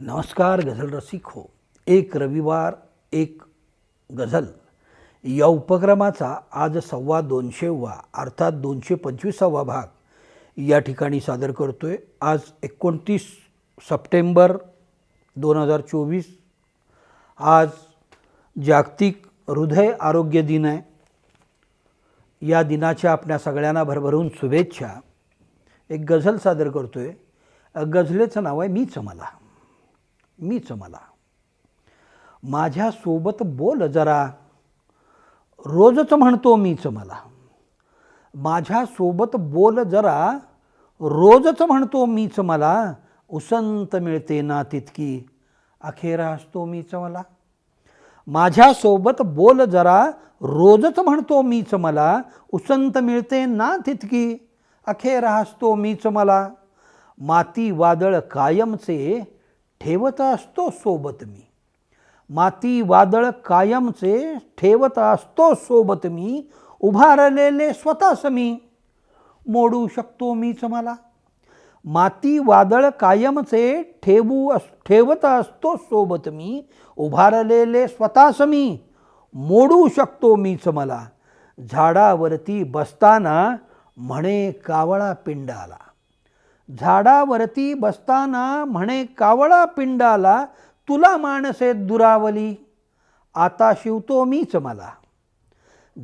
नमस्कार गझल रसिक. हो एक रविवार एक गझल. या उपक्रमाचा आज सव्वा दोनशेवा अर्थात दोनशे पंचवीसावा भाग या ठिकाणी सादर करतो आहे आज एकोणतीस सप्टेंबर दोन हजार चोवीस. आज जागतिक हृदय आरोग्य दिन आहे. या दिनाच्या आपल्या सगळ्यांना भरभरून शुभेच्छा. एक गझल सादर करतो आहे गझलेचं नाव आहे मीच मला. मीच मला. माझ्यासोबत बोल जरा. रोजच म्हणतो मीच मला. माझ्यासोबत बोल जरा. रोजच म्हणतो मीच मला. उसंत मिळते ना तितकी. अखेर असतो मीच मला. माझ्यासोबत बोल जरा. रोजच म्हणतो मीच मला. उसंत मिळते ना तितकी. अखेर हसतो मीच मला. माती वादळ कायमचे. ठेवत असतो सोबत मी. माती वादळ कायमचे ठेवत असतो सोबत मी. उभारलेले स्वतःच मी. मोडू शकतो मीच मला. माती वादळ कायमचे ठेवू अस ठेवत असतो सोबत मी. उभारलेले स्वतःच मी. मोडू शकतो मीच मला. झाडावरती बसताना म्हणे कावळा पिंडाला. झाडावरती बसताना म्हणे कावळा पिंडाला तुला माणसे दुरावली. आता शिवतो मीच मला.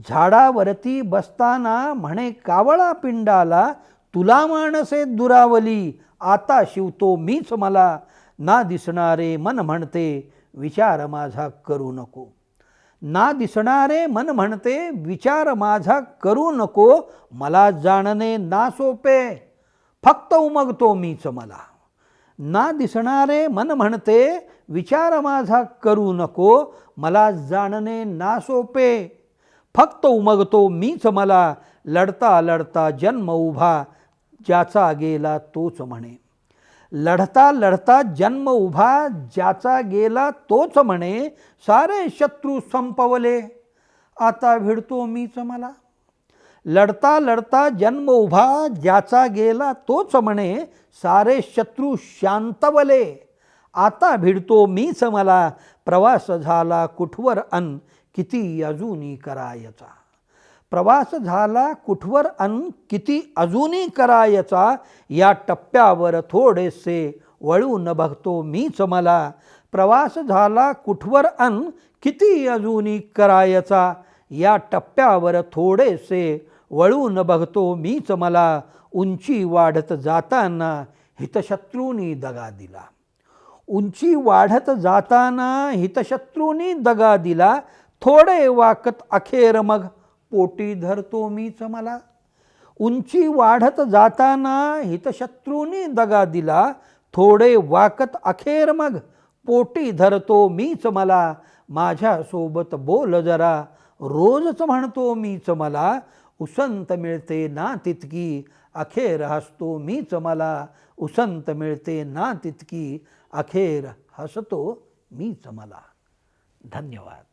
झाडावरती बसताना म्हणे कावळा पिंडाला तुला माणसे दुरावली. आता शिवतो मीच मला. ना दिसणारे मन म्हणते विचार माझा करू नको. ना दिसणारे मन म्हणते विचार माझा करू नको. मला जाणणे ना सोपे. फक्त उमगतो मीच मला. ना दिसणारे मन म्हणते विचार माझा करू नको मला जाणणे ना सोपे. फक्त उमगतो मीच मला लढता लढता जन्म उभा ज्याचा गेला तोच म्हणे. लढता लढता जन्म उभा ज्याचा गेला तोच म्हणे सारे शत्रू संपवले. आता भिडतो मीच मला. लढता लढता जन्म उभा ज्याचा गेला तोच म्हणे सारे शत्रू शांतवले. आता भिडतो मीच मला प्रवास झाला कुठवर अन किती अजूनी करायचा. प्रवास झाला कुठवर अन किती अजूनी करायचा या टप्प्यावर थोडेसे वळून बघतो मीच मला. प्रवास झाला कुठवर अन किती अजूनी करायचा या टप्प्यावर थोडेसे वळून बघतो मीच मला उंची वाढत जाताना हितशत्रूंनी दगा दिला. उंची वाढत जाताना हितशत्रूंनी दगा दिला. थोडे वाकत अखेर मग पोटी धरतो मीच मला. उंची वाढत जाताना हितशत्रूंनी दगा दिला. थोडे वाकत अखेर मग पोटी धरतो मीच मला. माझ्यासोबत बोल जरा. रोजच म्हणतो मीच मला. उसंत मिळते ना तितकी. अखेर हसतो मीच मला. उसंत मिळते ना तितकी. अखेर हसतो मीच मला. धन्यवाद.